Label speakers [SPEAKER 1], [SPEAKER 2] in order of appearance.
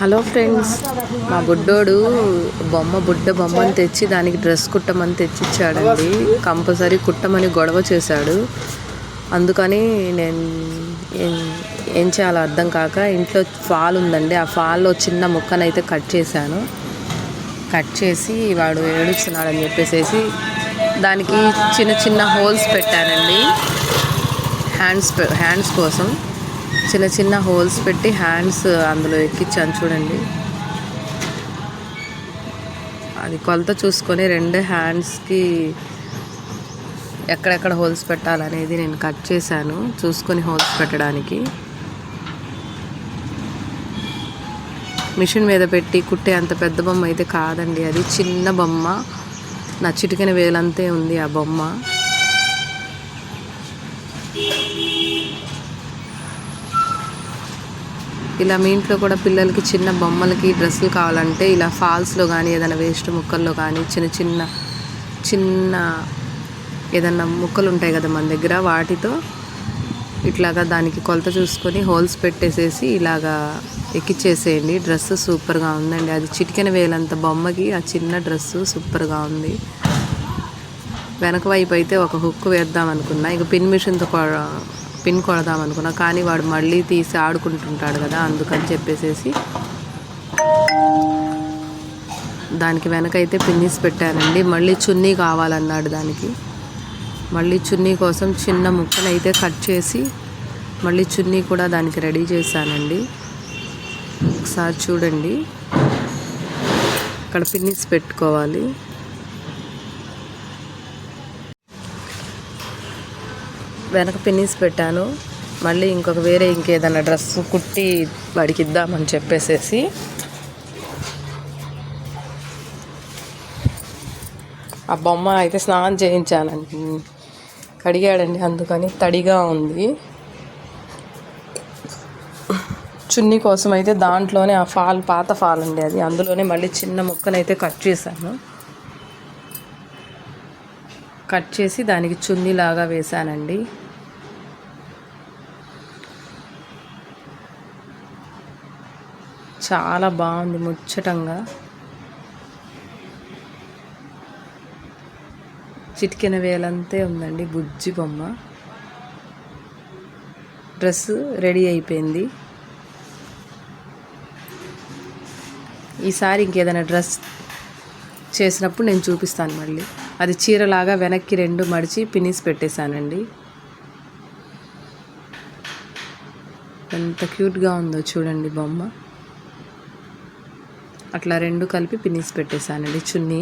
[SPEAKER 1] Hello friends మా బుడ్డోడు బొమ్మ బుడ్డ బొమ్మని తెచ్చి దానికి డ్రెస్ కుట్టమని తెచ్చిచ్చాడండి. కంపల్సరీ కుట్టమని గొడవ చేశాడు. అందుకని నేను ఏం ఏం చేయాలో అర్థం కాక ఇంట్లో ఫాల్ ఉందండి. ఆ ఫాల్లో చిన్న ముక్కనైతే కట్ చేశాను. కట్ చేసి వాడు ఏడుస్తున్నాడని చెప్పేసేసి దానికి చిన్న చిన్న హోల్స్ పెట్టానండి. హ్యాండ్స్ హ్యాండ్స్ కోసం. చిన్న చిన్న హోల్స్ పెట్టి హ్యాండ్స్ అందులో ఎక్కించాను చూడండి. అది కొలత చూసుకొని రెండు హ్యాండ్స్కి ఎక్కడెక్కడ హోల్స్ పెట్టాలనేది నేను కట్ చేశాను. చూసుకొని హోల్స్ పెట్టడానికి. మిషన్ మీద పెట్టి కుట్టే అంత పెద్ద బొమ్మ అయితే కాదండి. అది చిన్న బొమ్మ. నా చిటికిన వేలంతే ఉంది ఆ బొమ్మ. ఇలా మీ ఇంట్లో కూడా పిల్లలకి చిన్న బొమ్మలకి డ్రెస్సులు కావాలంటే ఇలా ఫాల్స్లో కానీ ఏదైనా వేస్ట్ ముక్కల్లో కానీ చిన్న చిన్న చిన్న ఏదన్నా ముక్కలు ఉంటాయి కదా మన దగ్గర వాటితో ఇట్లాగా దానికి కొలత చూసుకొని హోల్స్ పెట్టేసేసి ఇలాగా ఎక్కిచ్చేసేయండి. డ్రెస్ సూపర్గా ఉందండి. అది చిటికెన వేలంత బొమ్మకి ఆ చిన్న డ్రెస్సు సూపర్గా ఉంది. వెనక వైపు అయితే ఒక హుక్ వేద్దాం అనుకున్నా. ఇక పిన్ మిషన్తో పిన్ కొడదాం అనుకున్నా కానీ వాడు మళ్ళీ తీసి ఆడుకుంటుంటాడు కదా అందుకని చెప్పేసేసి దానికి వెనకైతే పిన్నిస్ పెట్టానండి. మళ్ళీ చున్నీ కావాలన్నాడు దానికి. మళ్ళీ చున్నీ కోసం చిన్న ముక్కలు అయితే కట్ చేసి మళ్ళీ చున్నీ కూడా దానికి రెడీ చేశానండి. ఒకసారి చూడండి. ఇక్కడ పిన్నిస్ పెట్టుకోవాలి. వెనక పిన్నిస్ పెట్టాను. మళ్ళీ ఇంకొక వేరే ఇంకేదైనా డ్రెస్ కుట్టి వాడికి ఇద్దామని చెప్పేసేసి. ఆ బొమ్మ అయితే స్నానం చేయించానండి. కడిగాడండి అందుకని తడిగా ఉంది. చున్నీ కోసం అయితే దాంట్లోనే ఆ ఫాల్ పాత ఫాల్ అండి అది. అందులోనే మళ్ళీ చిన్న ముక్కనైతే కట్ చేశాను. కట్ చేసి దానికి చున్నీలాగా వేశానండి. చాలా బాగుంది ముచ్చటంగా. చిటికెన వేలంతే ఉందండి బుజ్జి బొమ్మ. డ్రెస్ రెడీ అయిపోయింది. ఈసారి ఇంకేదైనా డ్రెస్ చేసినప్పుడు నేను చూపిస్తాను మళ్ళీ. అది చీరలాగా వెనక్కి రెండు మడిచి పినిస్ పెట్టేశానండి. ఎంత క్యూట్గా ఉందో చూడండి బొమ్మ. అట్లా రెండు కలిపి పినిస్ పెట్టేశానండి చున్నీ.